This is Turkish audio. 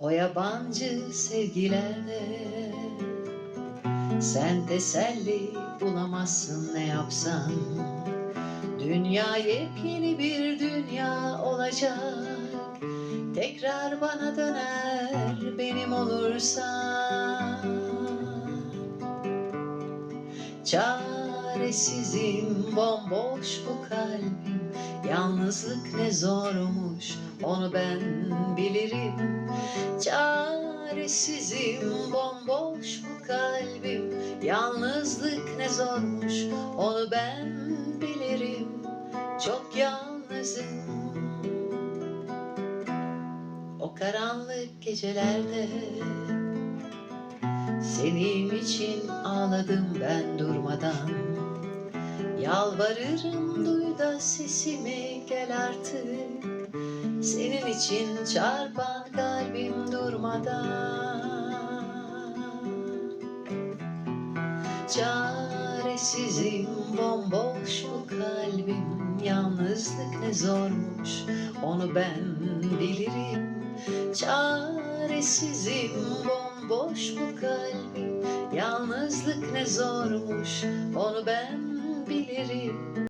o yabancı sevgilerde Sen teselli bulamazsın ne yapsan. Dünya yepyeni bir dünya olacak. Tekrar bana döner benim olursan Çaresizim bomboş bu kalbim. Yalnızlık ne zormuş onu ben bilirim. Çaresizim bomboş bu kalbim. Yalnızlık ne zormuş onu ben bilirim. Çok yalnızım. O karanlık gecelerde senin için ağladım ben durmadan Yalvarırım duy da sesimi gel artık. Senin için çarpan kalbim durmadan. Çaresizim bomboş bu kalbim. Yalnızlık ne zormuş onu ben bilirim. Çaresizim bomboş bu kalbim. Yalnızlık ne zormuş onu ben bilirim